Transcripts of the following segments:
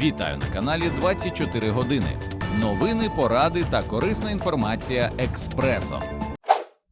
Вітаю на каналі 24 години. Новини, поради та корисна інформація експресом.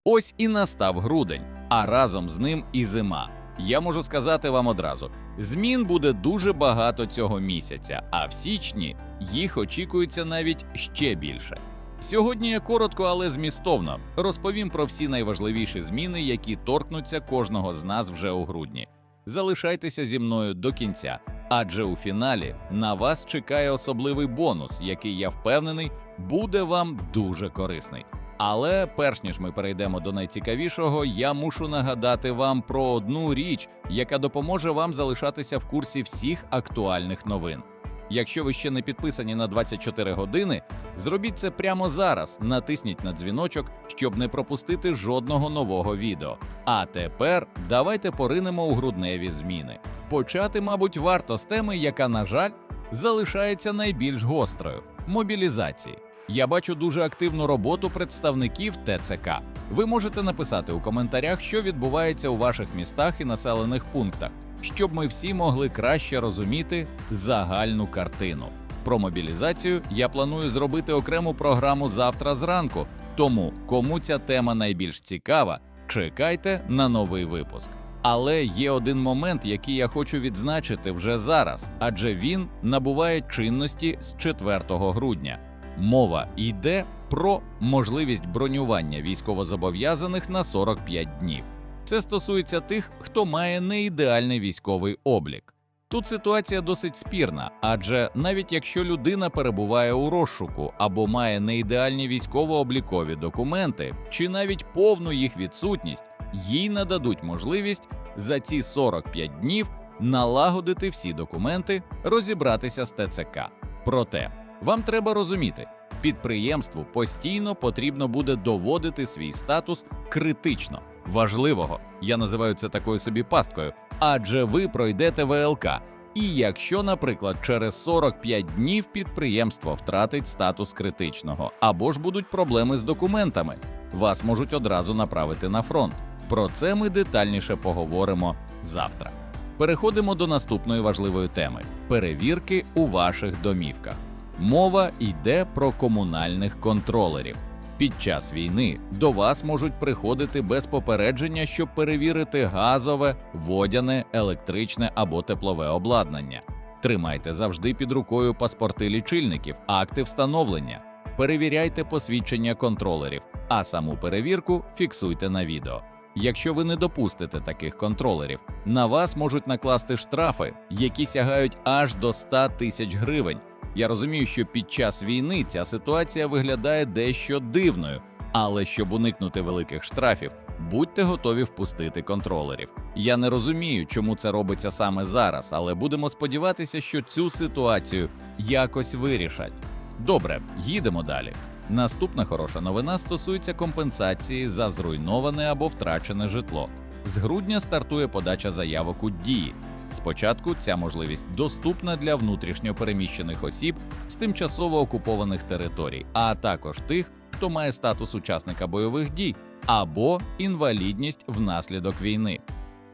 Ось і настав грудень, а разом з ним і зима. Я можу сказати вам одразу: змін буде дуже багато цього місяця, а в січні їх очікується навіть ще більше. Сьогодні я коротко, але змістовно розповім про всі найважливіші зміни, які торкнуться кожного з нас вже у грудні. Залишайтеся зі мною до кінця, адже у фіналі на вас чекає особливий бонус, який я впевнений буде вам дуже корисний. Але перш ніж ми перейдемо до найцікавішого, я мушу нагадати вам про одну річ, яка допоможе вам залишатися в курсі всіх актуальних новин. Якщо ви ще не підписані на 24 години, зробіть це прямо зараз. Натисніть на дзвіночок, щоб не пропустити жодного нового відео. А тепер давайте поринемо у грудневі зміни. Почати, мабуть, варто з теми, яка, на жаль, залишається найбільш гострою мобілізації. Я бачу дуже активну роботу представників ТЦК. Ви можете написати у коментарях, що відбувається у ваших містах і населених пунктах, щоб ми всі могли краще розуміти загальну картину. Про мобілізацію я планую зробити окрему програму завтра зранку. Тому, кому ця тема найбільш цікава, чекайте на новий випуск. Але є один момент, який я хочу відзначити вже зараз, адже він набуває чинності з 4 грудня. Мова йде про можливість бронювання військовозобов'язаних на 45 днів. Це стосується тих, хто має неідеальний військовий облік. Тут ситуація досить спірна, адже навіть якщо людина перебуває у розшуку або має неідеальні військово-облікові документи, чи навіть повну їх відсутність, їй нададуть можливість за ці 45 днів налагодити всі документи, розібратися з ТЦК. Проте вам треба розуміти, підприємству постійно потрібно буде доводити свій статус критично важливого. Я називаю це такою собі пасткою, адже ви пройдете ВЛК. І якщо, наприклад, через 45 днів підприємство втратить статус критичного, або ж будуть проблеми з документами, вас можуть одразу направити на фронт. Про це ми детальніше поговоримо завтра. Переходимо до наступної важливої теми перевірки у ваших домівках. Мова йде про комунальних контролерів. Під час війни до вас можуть приходити без попередження, щоб перевірити газове, водяне, електричне або теплове обладнання. Тримайте завжди під рукою паспорти лічильників, акти встановлення, перевіряйте посвідчення контролерів, а саму перевірку фіксуйте на відео. Якщо ви не допустите таких контролерів, на вас можуть накласти штрафи, які сягають аж до 100 тисяч гривень. Я розумію, що під час війни ця ситуація виглядає дещо дивною, але щоб уникнути великих штрафів, будьте готові впустити контролерів. Я не розумію, чому це робиться саме зараз, але будемо сподіватися, що цю ситуацію якось вирішать. Добре, їдемо далі. Наступна хороша новина стосується компенсації за зруйноване або втрачене житло. З грудня стартує подача заявок у дії. Спочатку ця можливість доступна для внутрішньопереміщених осіб з тимчасово окупованих територій, а також тих, хто має статус учасника бойових дій або інвалідність внаслідок війни.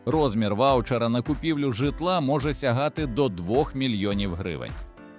Розмір ваучера на купівлю житла може сягати до 2 мільйонів гривень.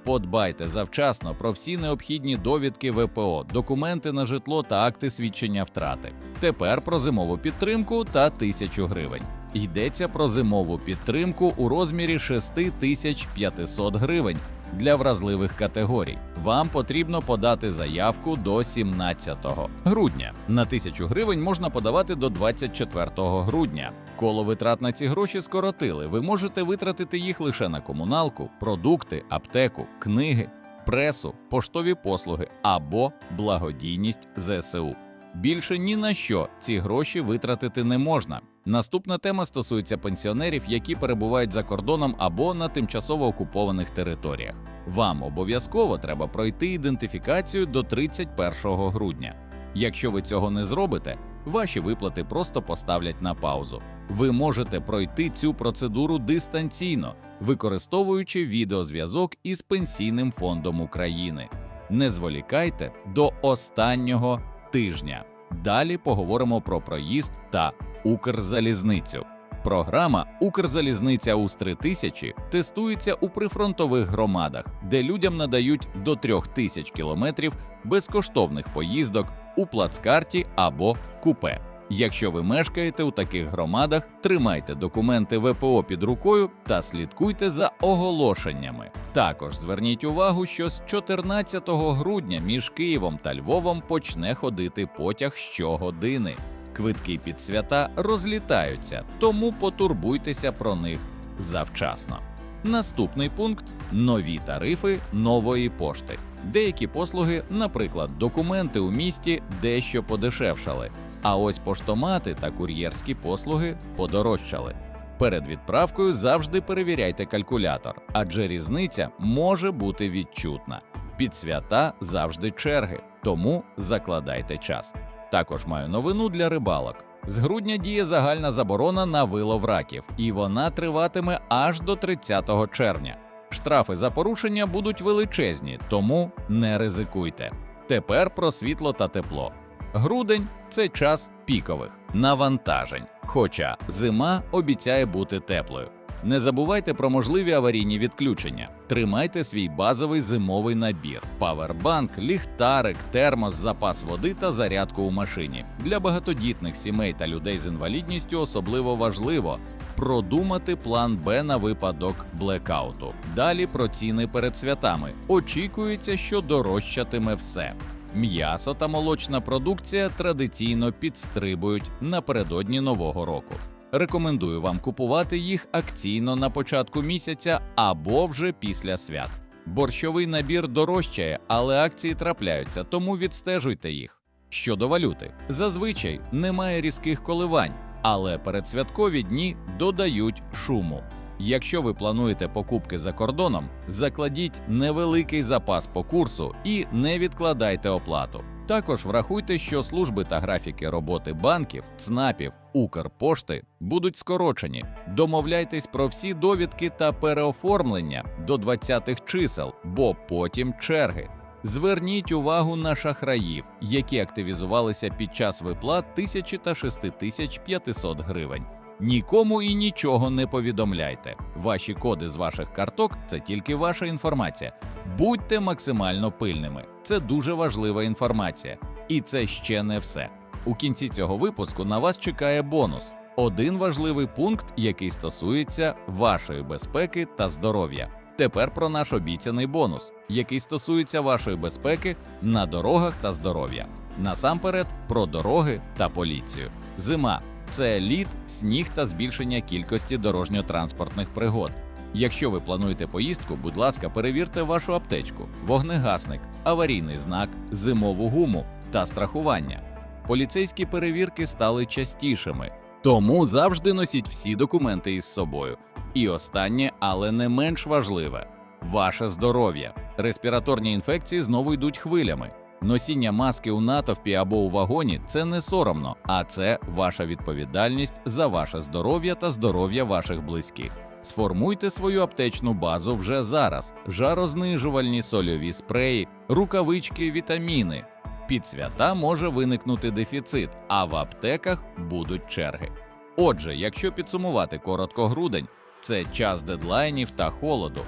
Подбайте завчасно про всі необхідні довідки ВПО, документи на житло та акти свідчення втрати. Тепер про зимову підтримку та тисячу гривень. Йдеться про зимову підтримку у розмірі 6500 гривень для вразливих категорій. Вам потрібно подати заявку до 17 грудня. На тисячу гривень можна подавати до 24 грудня. Коло витрат на ці гроші скоротили. Ви можете витратити їх лише на комуналку, продукти, аптеку, книги, пресу, поштові послуги або благодійність ЗСУ. Більше ні на що ці гроші витратити не можна. Наступна тема стосується пенсіонерів, які перебувають за кордоном або на тимчасово окупованих територіях. Вам обов'язково треба пройти ідентифікацію до 31 грудня. Якщо ви цього не зробите, ваші виплати просто поставлять на паузу. Ви можете пройти цю процедуру дистанційно, використовуючи відеозв'язок із Пенсійним фондом України. Не зволікайте до останнього тижня. Далі поговоримо про проїзд та Укрзалізницю. Програма Укрзалізниця УС 3000 тестується у прифронтових громадах, де людям надають до 3000 кілометрів безкоштовних поїздок у плацкарті або купе. Якщо ви мешкаєте у таких громадах, тримайте документи ВПО під рукою та слідкуйте за оголошеннями. Також зверніть увагу, що з 14 грудня між Києвом та Львовом почне ходити потяг щогодини. Квитки під свята розлітаються, тому потурбуйтеся про них завчасно. Наступний пункт нові тарифи нової пошти. Деякі послуги, наприклад, документи у місті дещо подешевшали, а ось поштомати та кур'єрські послуги подорожчали. Перед відправкою завжди перевіряйте калькулятор, адже різниця може бути відчутна. Під свята завжди черги, тому закладайте час. Також маю новину для рибалок. З грудня діє загальна заборона на вилов раків, і вона триватиме аж до 30 червня. Штрафи за порушення будуть величезні, тому не ризикуйте. Тепер про світло та тепло. Грудень це час пікових навантажень, хоча зима обіцяє бути теплою. Не забувайте про можливі аварійні відключення. Тримайте свій базовий зимовий набір: павербанк, ліхтарик, термос, запас води та зарядку у машині. Для багатодітних сімей та людей з інвалідністю особливо важливо продумати план Б на випадок блекауту. Далі про ціни перед святами. Очікується, що дорожчатиме все. М'ясо та молочна продукція традиційно підстрибують напередодні нового року. Рекомендую вам купувати їх акційно на початку місяця або вже після свят. Борщовий набір дорожчає, але акції трапляються, тому відстежуйте їх. Щодо валюти, зазвичай немає різких коливань, але передсвяткові дні додають шуму. Якщо ви плануєте покупки за кордоном, закладіть невеликий запас по курсу і не відкладайте оплату. Також врахуйте, що служби та графіки роботи банків, ЦНАПів, Укрпошти будуть скорочені. Домовляйтесь про всі довідки та переоформлення до 20-х чисел, бо потім черги. Зверніть увагу на шахраїв, які активізувалися під час виплат 1000 та 6500 гривень. Нікому і нічого не повідомляйте. Ваші коди з ваших карток це тільки ваша інформація. Будьте максимально пильними. Це дуже важлива інформація. І це ще не все. У кінці цього випуску на вас чекає бонус. Один важливий пункт, який стосується вашої безпеки та здоров'я. Тепер про наш обіцяний бонус, який стосується вашої безпеки на дорогах та здоров'я. Насамперед про дороги та поліцію. Зима це лід, сніг та збільшення кількості дорожньо-транспортних пригод. Якщо ви плануєте поїздку, будь ласка, перевірте вашу аптечку, вогнегасник, аварійний знак, зимову гуму та страхування. Поліцейські перевірки стали частішими, тому завжди носіть всі документи із собою. І останнє, але не менш важливе ваше здоров'я. Респіраторні інфекції знову йдуть хвилями. Носіння маски у натовпі або у вагоні це не соромно, а це ваша відповідальність за ваше здоров'я та здоров'я ваших близьких. Сформуйте свою аптечну базу вже зараз: жарознижувальні сольові спреї, рукавички, вітаміни. Під свята може виникнути дефіцит, а в аптеках будуть черги. Отже, якщо підсумувати коротко грудень, це час дедлайнів та холоду.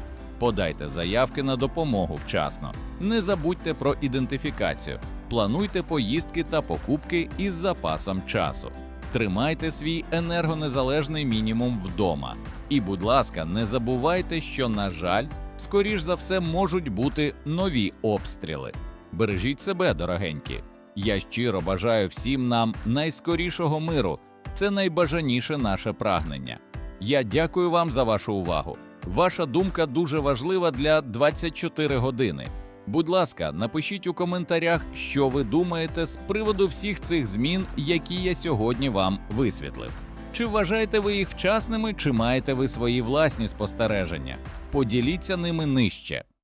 Подайте заявки на допомогу вчасно. Не забудьте про ідентифікацію, плануйте поїздки та покупки із запасом часу. Тримайте свій енергонезалежний мінімум вдома. І, будь ласка, не забувайте, що, на жаль, скоріш за все можуть бути нові обстріли. Бережіть себе, дорогенькі. Я щиро бажаю всім нам найскорішого миру. Це найбажаніше наше прагнення. Я дякую вам за вашу увагу. Ваша думка дуже важлива для 24 години. Будь ласка, напишіть у коментарях, що ви думаєте з приводу всіх цих змін, які я сьогодні вам висвітлив. Чи вважаєте ви їх вчасними, чи маєте ви свої власні спостереження? Поділіться ними нижче.